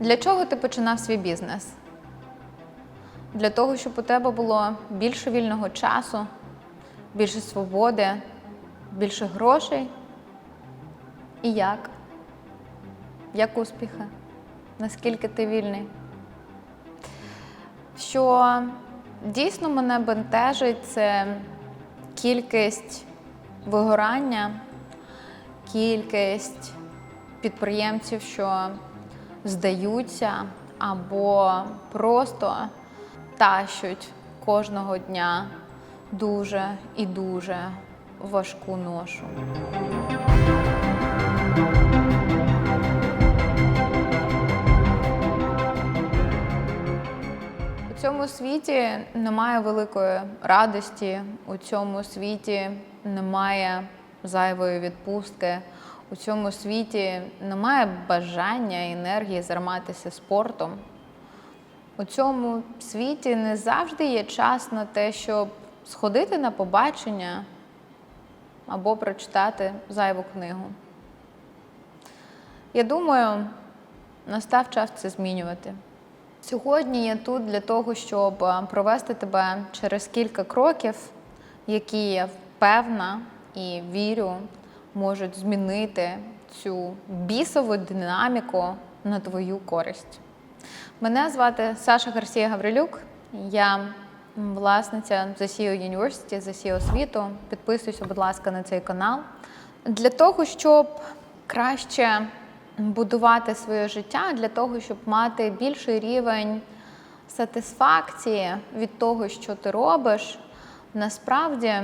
Для чого ти починав свій бізнес? Для того, щоб у тебе було більше вільного часу, більше свободи, більше грошей. І як? Як успіхи? Наскільки ти вільний? Що дійсно мене бентежить, це кількість вигорання, кількість підприємців, що здаються або просто тащуть кожного дня дуже і дуже важку ношу. У цьому світі немає великої радості, у цьому світі немає зайвої відпустки, у цьому світі немає бажання енергії займатися спортом. У цьому світі не завжди є час на те, щоб сходити на побачення або прочитати зайву книгу. Я думаю, настав час це змінювати. Сьогодні я тут для того, щоб е, провести тебе через кілька кроків, які я впевна і вірю, можуть змінити цю бісову динаміку на твою користь. Мене звати Саша Гарсія Гаврилюк. Я власниця The SEO University, The SEO освіту. Підписуйся, будь ласка, на цей канал. Для того, щоб краще будувати своє життя, для того, щоб мати більший рівень сатисфакції від того, що ти робиш, насправді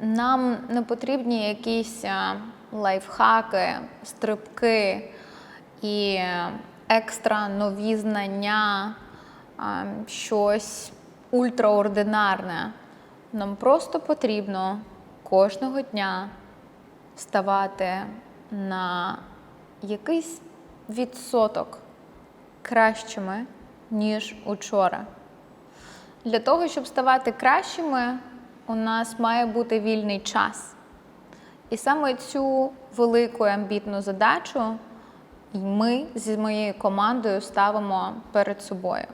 нам не потрібні якісь лайфхаки, стрибки і екстра нові знання, щось ультраординарне. Нам просто потрібно кожного дня ставати на якийсь відсоток кращими, ніж учора. Для того, щоб ставати кращими, у нас має бути вільний час. І саме цю велику амбітну задачу ми зі моєю командою ставимо перед собою.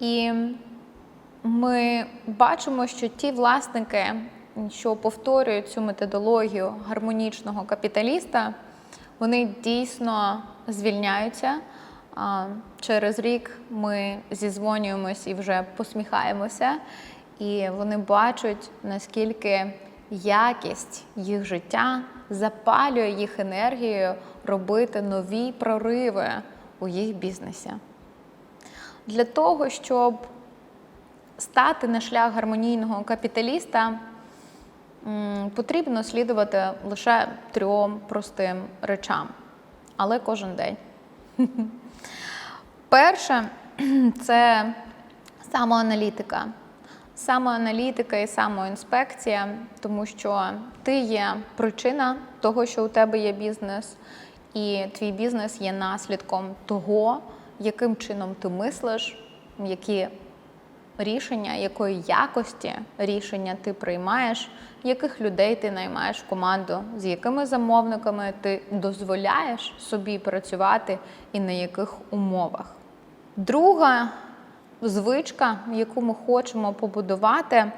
І ми бачимо, що ті власники, що повторюють цю методологію гармонічного капіталіста, вони дійсно звільняються. Через рік ми зізвонюємось і вже посміхаємося, і вони бачать, наскільки якість їх життя запалює їх енергією робити нові прориви у їх бізнесі. Для того, щоб стати на шлях гармонійного капіталіста, потрібно слідувати лише трьом простим речам, але кожен день. Перше це самоаналітика. Самоаналітика і самоінспекція, тому що ти є причина того, що у тебе є бізнес, і твій бізнес є наслідком того, яким чином ти мислиш, які рішення, якої якості рішення ти приймаєш, яких людей ти наймаєш в команду, з якими замовниками ти дозволяєш собі працювати і на яких умовах. Друга звичка, яку ми хочемо побудувати,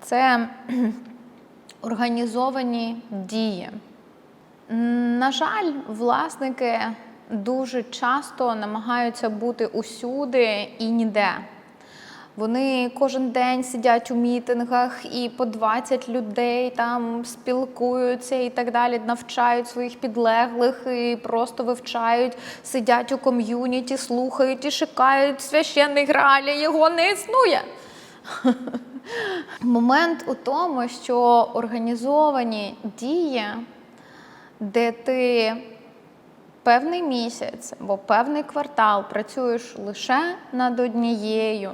це організовані дії. На жаль, власники дуже часто намагаються бути усюди і ніде. Вони кожен день сидять у мітингах і по 20 людей там спілкуються і так далі, навчають своїх підлеглих і просто вивчають, сидять у ком'юніті, слухають і шукають священний граалі, його не існує. Момент у тому, що організовані дії, де ти певний місяць або певний квартал працюєш лише над однією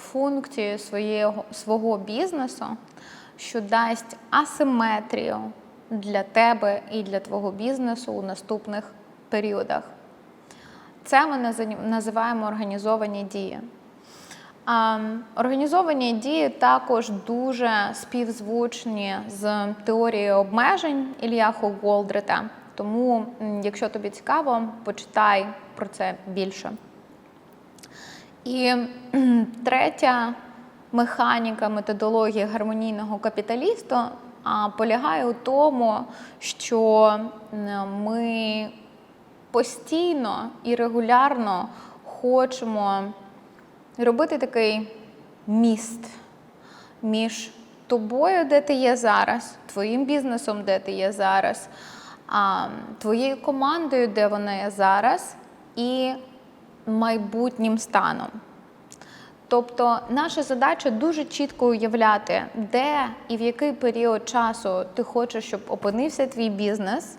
функцією своєго, свого бізнесу, що дасть асиметрію для тебе і для твого бізнесу у наступних періодах. Це ми називаємо організовані дії. А, Організовані дії також дуже співзвучні з теорією обмежень Ільяху Голдрета. Тому, якщо тобі цікаво, почитай про це більше. І третя механіка методології гармонійного капіталіста полягає у тому, що ми постійно і регулярно хочемо робити такий міст між тобою, де ти є зараз, твоїм бізнесом, де ти є зараз, твоєю командою, де вона є зараз, і майбутнім станом. Тобто наша задача дуже чітко уявляти, де і в який період часу ти хочеш, щоб опинився твій бізнес,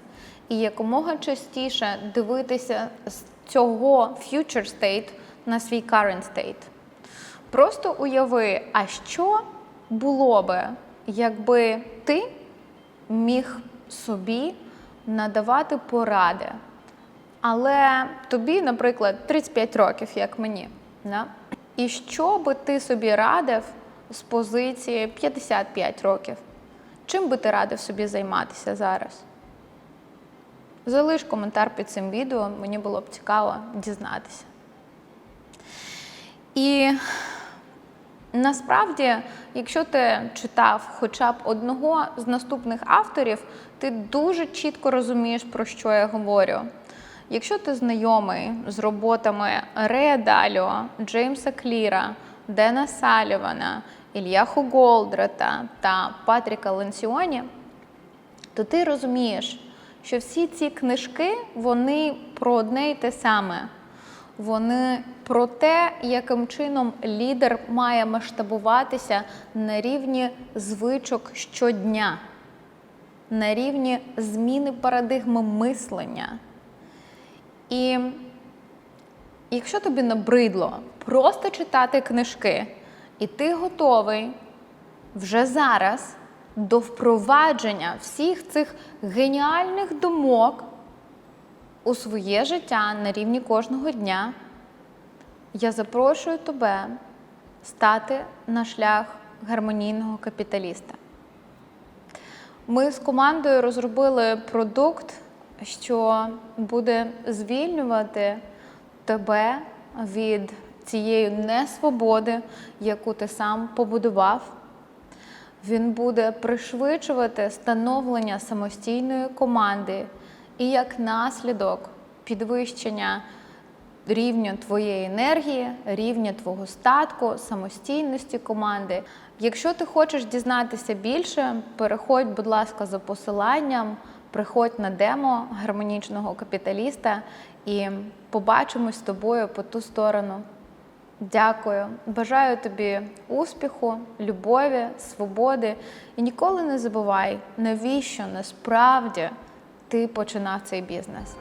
і якомога частіше дивитися з цього future state на свій current state. Просто уяви, а що було би, якби ти міг собі надавати поради. Але тобі, наприклад, 35 років, як мені. Да? І що би ти собі радив з позиції 55 років? Чим би ти радив собі займатися зараз? Залиш коментар під цим відео, мені було б цікаво дізнатися. І Насправді, якщо ти читав хоча б одного з наступних авторів, ти дуже чітко розумієш, про що я говорю. Якщо ти знайомий з роботами Рея Даліо, Джеймса Кліра, Дена Салівана, Ільяху Голдрата та Патріка Ленсіоні, то ти розумієш, що всі ці книжки вони про одне й те саме. Вони про те, яким чином лідер має масштабуватися на рівні звичок щодня, на рівні зміни парадигми мислення. І якщо тобі набридло просто читати книжки, і ти готовий вже зараз до впровадження всіх цих геніальних думок у своє життя на рівні кожного дня, я запрошую тебе стати на шлях гармонійного капіталіста. Ми з командою розробили продукт, що буде звільнювати тебе від цієї несвободи, яку ти сам побудував. Він буде пришвидшувати становлення самостійної команди і як наслідок підвищення рівня твоєї енергії, рівня твого статку, самостійності команди. Якщо ти хочеш дізнатися більше, переходь, будь ласка, за посиланням, приходь на демо гармонічного капіталіста і побачимось з тобою по ту сторону. Дякую. Бажаю тобі успіху, любові, свободи. І ніколи не забувай, навіщо насправді ти починав цей бізнес.